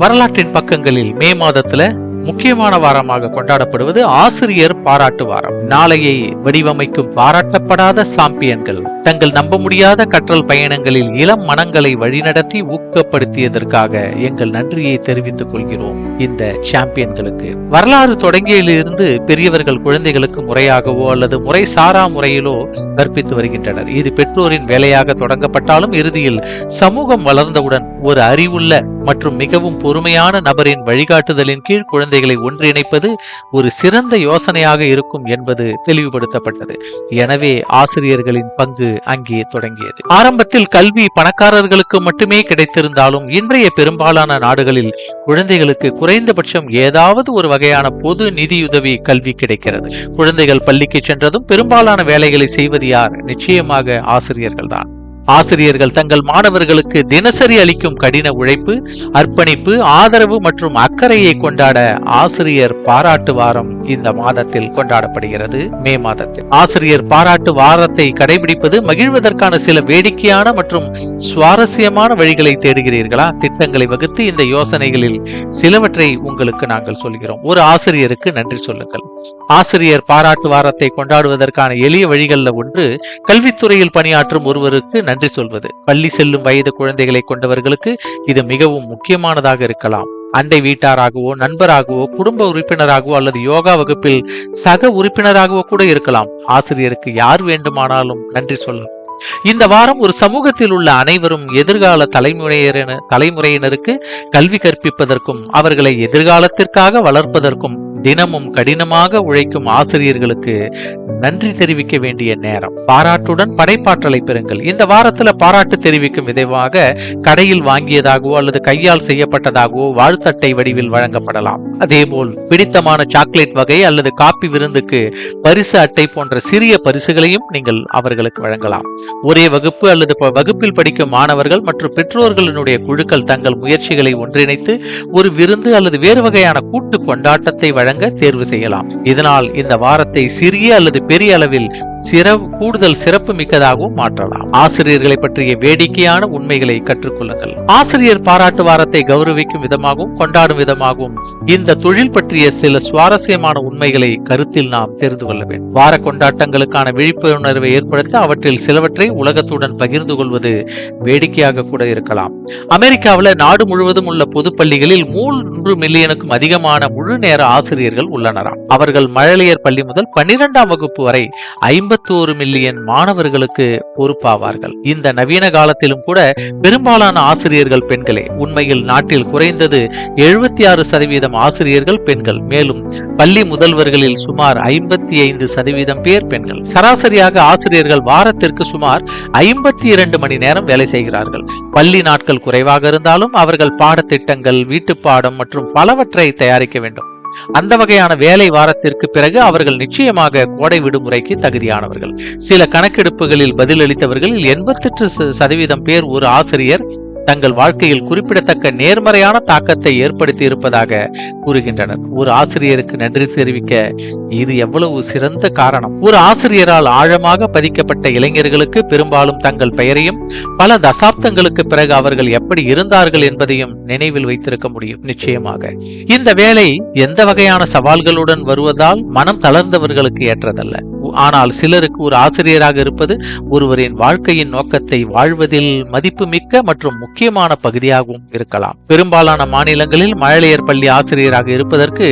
வரலாற்றின் பக்கங்களில் மே மாதத்துல முக்கியமான வாரமாக கொண்டாடப்படுவது ஆசிரியர் பாராட்டு வாரம். நாளையை வடிவமைக்கும் பாராட்டப்படாத சாம்பியன்கள். தங்கள் நம்ப முடியாத கற்றல் பயணங்களில் இளம் மனங்களை வழிநடத்தி ஊக்கப்படுத்தியதற்காக எங்கள் நன்றியை தெரிவித்துக் கொள்கிறோம். இந்த சாம்பியன்களுக்கு. வரலாறு தொடங்கியிலிருந்து பெரியவர்கள் குழந்தைகளுக்கு முறையாகவோ அல்லது முறை சாரா முறையிலோ கற்பித்து வருகின்றனர். இது பெற்றோரின் வேலையாக தொடங்கப்பட்டாலும் இறுதியில் சமூகம் வளர்ந்தவுடன் ஒரு அறிவுள்ள மற்றும் மிகவும் பொறுமையான நபரின் வழிகாட்டுதலின் கீழ் குழந்தை குழந்தைகளை ஒன்றிணைப்பது ஒரு சிறந்த யோசனையாக இருக்கும் என்பது தெளிவுபடுத்தப்பட்டது. எனவே ஆசிரியர்களின் பங்கு அங்கே தொடங்கியது. ஆரம்பத்தில் கல்வி பணக்காரர்களுக்கு மட்டுமே கிடைத்திருந்தாலும் இன்றைய பெரும்பாலான நாடுகளில் குழந்தைகளுக்கு குறைந்தபட்சம் ஏதாவது ஒரு வகையான பொது நிதியுதவி கல்வி கிடைக்கிறது. குழந்தைகள் பள்ளிக்கு சென்றதும் பெரும்பாலான வேலைகளை செய்வது யார்? நிச்சயமாக ஆசிரியர்கள்தான். ஆசிரியர்கள் தங்கள் மாணவர்களுக்கு தினசரி அளிக்கும் கடின உழைப்பு அர்ப்பணிப்பு ஆதரவு மற்றும் அக்கறையை கொண்டாட ஆசிரியர் பாராட்டு வாரம் இந்த மாதத்தில் கொண்டாடப்படுகிறது. மே மாதத்தில் ஆசிரியர் பாராட்டு வாரத்தை கடைபிடிப்பது மகிழ்வதற்கான சில வேடிக்கையான மற்றும் சுவாரஸ்யமான வழிகளை தேடுகிறீர்களா? திட்டங்களை வகுத்து இந்த யோசனைகளில் சிலவற்றை உங்களுக்கு நாங்கள் சொல்கிறோம். ஒரு ஆசிரியருக்கு நன்றி சொல்லுங்கள். ஆசிரியர் பாராட்டு வாரத்தை கொண்டாடுவதற்கான எளிய வழிகளில் ஒன்று கல்வித்துறையில் பணியாற்றும் ஒருவருக்கு நன்றி நன்றி சொல்வது. பள்ளி செல்லும் வயது குழந்தைகளை கொண்டவர்களுக்கு இது மிகவும் முக்கியமானதாக இருக்கலாம். அண்டை வீட்டாராகவோ நண்பராகவோ குடும்ப உறுப்பினராகவோ அல்லது யோகா வகுப்பில் சக உறுப்பினராகவோ கூட இருக்கலாம். ஆசிரியருக்கு யார் வேண்டுமானாலும் நன்றி சொல்லலாம். இந்த வாரம் ஒரு சமூகத்தில் உள்ள அனைவரும் எதிர்கால தலைமுறையின தலைமுறையினருக்கு கல்வி கற்பிப்பதற்கும் அவர்களை எதிர்காலத்திற்காக வளர்ப்பதற்கும் தினமும் கடினமாக உழைக்கும் ஆசிரியர்களுக்கு நன்றி தெரிவிக்க வேண்டிய நேரம். பாராட்டுடன் படைப்பாற்றலை பெறுங்கள். இந்த வாரத்துல பாராட்டு தெரிவிக்கும் விதமாக கடையில் வாங்கியதாகவோ அல்லது கையால் செய்யப்பட்டதாகவோ வாழ்த்தட்டை வடிவில் வழங்கப்படலாம். அதேபோல் பிடித்தமான சாக்லேட் வகை அல்லது காப்பி விருந்துக்கு பரிசு அட்டை போன்ற சிறிய பரிசுகளையும் நீங்கள் அவர்களுக்கு வழங்கலாம். ஒரே வகுப்பு அல்லது வகுப்பில் படிக்கும் மாணவர்கள் மற்றும் பெற்றோர்களினுடைய குழுக்கள் தங்கள் முயற்சிகளை ஒன்றிணைத்து ஒரு விருந்து அல்லது வேறு வகையான கூட்டு கொண்டாட்டத்தை வழங்க தேர்வு செய்யலாம். இதனால் இந்த வாரத்தை சிறிய அல்லது பெரிய அளவில் சிறப்பு கூடுதல் சிறப்பு மிக்கதாகவும் மாற்றலாம். ஆசிரியர்களை பற்றிய வேடிக்கையான உண்மைகளை கற்றுக்கொள்ளுங்கள். ஆசிரியர் பாராட்டு வாரத்தை கௌரவிக்கும் விதமாகவும் கொண்டாடும் விதமாகவும் இந்த தொழில் பற்றிய சில சுவாரஸ்யமான உண்மைகளை கருத்தில் நாம் தெரிந்து கொள்ள வேண்டும். வார கொண்டாட்டங்களுக்கான விழிப்புணர்வை ஏற்படுத்த அவற்றில் சிலவற்றை உலகத்துடன் பகிர்ந்து கொள்வது வேடிக்கையாக கூட இருக்கலாம். அமெரிக்காவில் நாடு முழுவதும் உள்ள பொது பள்ளிகளில் மூன்று மில்லியனுக்கும் அதிகமான முழு நேர ஆசிரியர்கள் உள்ளனராம். அவர்கள் மழலையர் பள்ளி முதல் பன்னிரெண்டாம் வகுப்பு வரை ஐம்பத்தோரு மில்லியன் மாணவர்களுக்கு பொறுப்பாவார்கள். இந்த நவீன காலத்திலும் கூட பெரும்பாலான ஆசிரியர்கள் பெண்களே உண்மையில் நாட்டில் குறைந்தது எழுபத்தி ஆறு சதவீதம் ஆசிரியர்கள் பெண்கள். மேலும் பள்ளி முதல்வர்களில் சுமார் ஐம்பத்தி ஐந்து சதவீதம் பேர் பெண்கள். சராசரியாக ஆசிரியர்கள் வாரத்திற்கு சுமார் ஐம்பத்தி இரண்டு மணி நேரம் வேலை செய்கிறார்கள். பள்ளி நாட்கள் குறைவாக இருந்தாலும் அவர்கள் பாடத்திட்டங்கள் வீட்டுப்பாடம் மற்றும் பலவற்றை தயாரிக்க வேண்டும். அந்த வகையான வேலை வாரத்திற்கு பிறகு அவர்கள் நிச்சயமாக கோடை விடுமுறைக்கு தகுதியானவர்கள். சில கணக்கெடுப்புகளில் பதிலளித்தவர்களில் எண்பத்தெட்டு சதவீதம் பேர் ஒரு ஆசிரியர் தங்கள் வாழ்க்கையில் குறிப்பிடத்தக்க நேர்மறையான தாக்கத்தை ஏற்படுத்தி இருப்பதாக கூறுகின்றனர். ஒரு ஆசிரியருக்கு நன்றி தெரிவிக்க இது எவ்வளவு சிறந்த காரணம். ஒரு ஆசிரியரால் ஆழமாக பதிக்கப்பட்ட இளைஞர்களுக்கு பெரும்பாலும் தங்கள் பெயரையும் பல தசாப்தங்களுக்கு பிறகு அவர்கள் எப்படி இருந்தார்கள் என்பதையும் நினைவில் வைத்திருக்க முடியும். நிச்சயமாக இந்த வேலை எந்த வகையான சவால்களுடன் வருவதால் மனம் தளர்ந்தவர்களுக்கு ஏற்றதல்ல. ஆனால் சிலருக்கு ஒரு ஆசிரியராக இருப்பது ஒருவரின் வாழ்க்கையின் நோக்கத்தை வாழ்வதில் மதிப்புமிக்க மற்றும் முக்கியமான பகுதியாகவும் இருக்கலாம். பெரும்பாலான மாநிலங்களில் மழலையர் பள்ளி ஆசிரியராக இருப்பதற்கு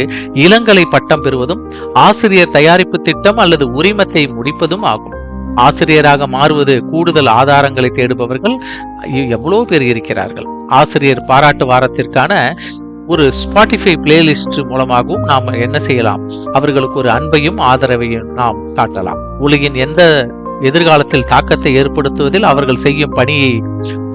இளங்கலை பட்டம் பெறுவதும் ஆசிரியர் தயாரிப்பு திட்டம் அல்லது உரிமத்தை முடிப்பதும் ஆகும். ஆசிரியராக மாறுவது கூடுதல் ஆதாரங்களை தேடுபவர்கள் எவ்வளோ பேர் இருக்கிறார்கள்? ஆசிரியர் பாராட்டு வாரத்திற்கான ஒரு ஸ்பாட்டிஃபை பிளேலிஸ்ட் மூலமாகவும் நாம் என்ன செய்யலாம்? அவர்களுக்கு ஒரு அன்பையும் ஆதரவையும் நாம் காட்டலாம். உலகின் எந்த எதிர்காலத்தில் தாக்கத்தை ஏற்படுத்துவதில் அவர்கள் செய்யும் பணியை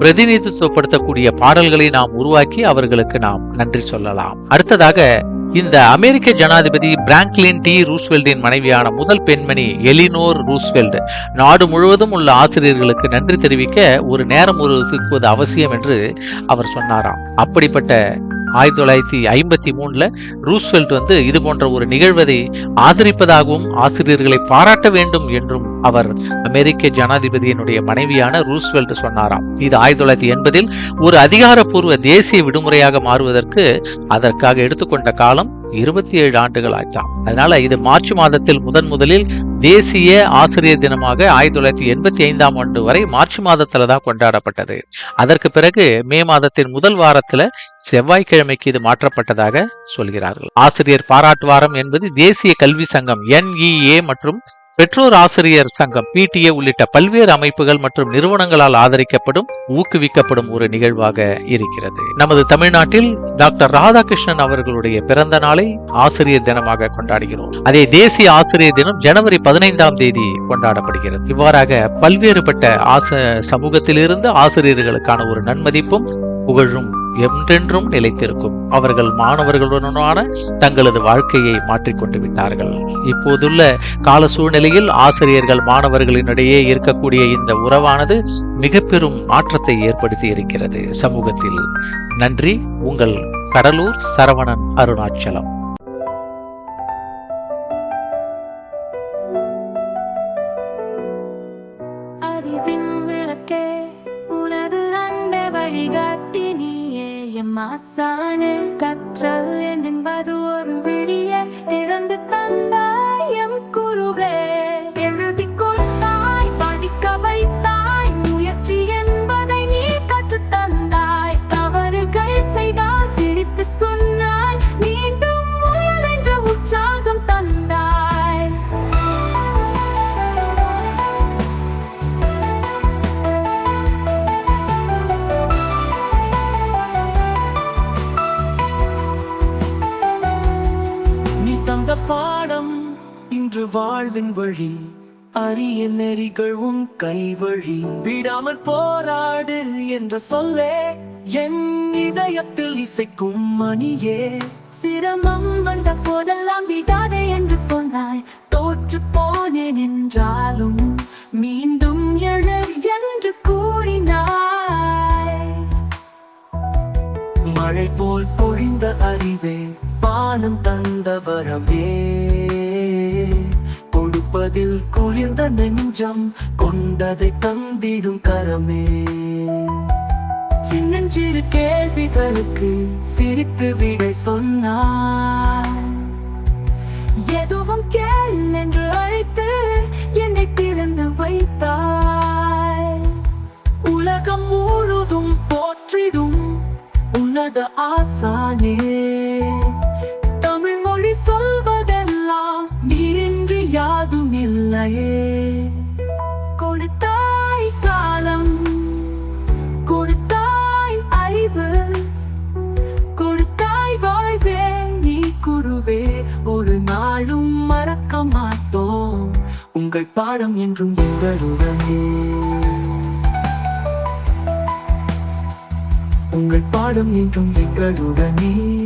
பிரதிநிதித்துவப்படுத்தக்கூடிய பாடல்களை நாம் உருவாக்கி அவர்களுக்கு நாம் நன்றி சொல்லலாம். அடுத்ததாக இந்த அமெரிக்க ஜனாதிபதி பிராங்க்லின் டி. ரூஸ்வெல்டின் மனைவியான முதல் பெண்மணி எலினோர் ரூஸ்வெல்ட் நாடு முழுவதும் உள்ள ஆசிரியர்களுக்கு நன்றி தெரிவிக்க ஒரு நேரம் ஒதுக்குவது அவசியம் என்று அவர் சொன்னாராம். அப்படிப்பட்ட ஆயிரத்தி தொள்ளாயிரத்தி ஐம்பத்தி மூணுல ரூஸ்வெல்ட் வந்து இது போன்ற ஒரு நிகழ்வதை ஆதரிப்பதாகவும் ஆசிரியர்களை பாராட்ட வேண்டும் என்றும் அவர் அமெரிக்க ஜனாதிபதியினுடைய மனைவியான ரூஸ்வெல்ட் சொன்னாராம். இது ஆயிரத்தி தொள்ளாயிரத்தி எண்பதில் ஒரு அதிகாரப்பூர்வ தேசிய விடுமுறையாக மாறுவதற்கு அதற்காக எடுத்துக்கொண்ட காலம் இருபத்தி ஏழு ஆண்டுகள் ஆச்சாம். அதனால இது மார்ச் மாதத்தில் முதன் முதலில் தேசிய ஆசிரியர் தினமாக ஆயிரத்தி தொள்ளாயிரத்தி எண்பத்தி ஐந்தாம் ஆண்டு வரை மார்ச் மாதத்துல தான் கொண்டாடப்பட்டது. அதற்கு பிறகு மே மாதத்தின் முதல் வாரத்துல செவ்வாய்க்கிழமைக்கு இது மாற்றப்பட்டதாக சொல்கிறார்கள். ஆசிரியர் பாராட்டு வாரம் என்பது தேசிய கல்வி சங்கம் என்இஏ மற்றும் பெற்றோர் ஆசிரியர் சங்கம் பிடிஏ உள்ளிட்ட பல்வேறு அமைப்புகள் மற்றும் நிறுவனங்களால் ஆதரிக்கப்படும் ஊக்குவிக்கப்படும் ஒரு நிகழ்வாக இருக்கிறது. நமது தமிழ்நாட்டில் டாக்டர் ராதாகிருஷ்ணன் அவர்களுடைய பிறந்த நாளை ஆசிரியர் தினமாக கொண்டாடுகிறோம். அதே தேசிய ஆசிரியர் தினம் ஜனவரி பதினைந்தாம் தேதி கொண்டாடப்படுகிறது. இவ்வாறாக பல்வேறுபட்ட ஆச சமூகத்திலிருந்து ஆசிரியர்களுக்கான ஒரு நன்மதிப்பும் புகழும் என்றென்றும் நிலைத்திருக்கும். அவர்கள் மாணவர்களுடனான தங்களது வாழ்க்கையை மாற்றிக்கொண்டு விட்டார்கள். இப்போதுள்ள கால சூழ்நிலையில் ஆசிரியர்கள் மாணவர்களினிடையே இருக்கக்கூடிய இந்த உறவானது மிக பெரும் மாற்றத்தை ஏற்படுத்தி இருக்கிறது சமூகத்தில். நன்றி. உங்கள் கடலூர் சரவணன் அருணாச்சலம். மாசான கற்றல் என்பது ஒரு விழிய திறந்து தந்தாயம் எம் வாழ்வின் வழி அரிய நெறிகள் உன் கைவழி விடாமல் போராடு என்ற சொல்லே என் இதயத்தில் இசைக்கும் மணியே. சிரமம் வந்த போதெல்லாம் விடாதே என்று சொன்னாய். தோற்று போனேன் என்றாலும் மீண்டும் எழு என்று கூறினாய். மழை போல் பொழிந்த அறிவே வானம் தந்த வரவே கொடுப்பதில் குளிர்ந்த நெஞ்சம் கொண்டதை தந்திடும் கரமே. சின்னஞ்சிறு கேள்விகளுக்கு சிரித்து விடை சொன்னார் எதுவும் கேள் என்று அழைத்து என்னை திறந்து வைத்தாய். உலகம் முழுதும் போற்றிடும் உன்னத ஆசானே. இல்லையே கொடுத்தாய் காலம். கொடுத்தாய் அறிவு. கொடுத்தாய் வாழ்வே. நீ குருவே. ஒரு நாளும் மறக்க மாட்டோம். உங்கள் பாடம் என்றும் எங்களுடனே. உங்கள் பாடம் என்றும் எங்களுடனே.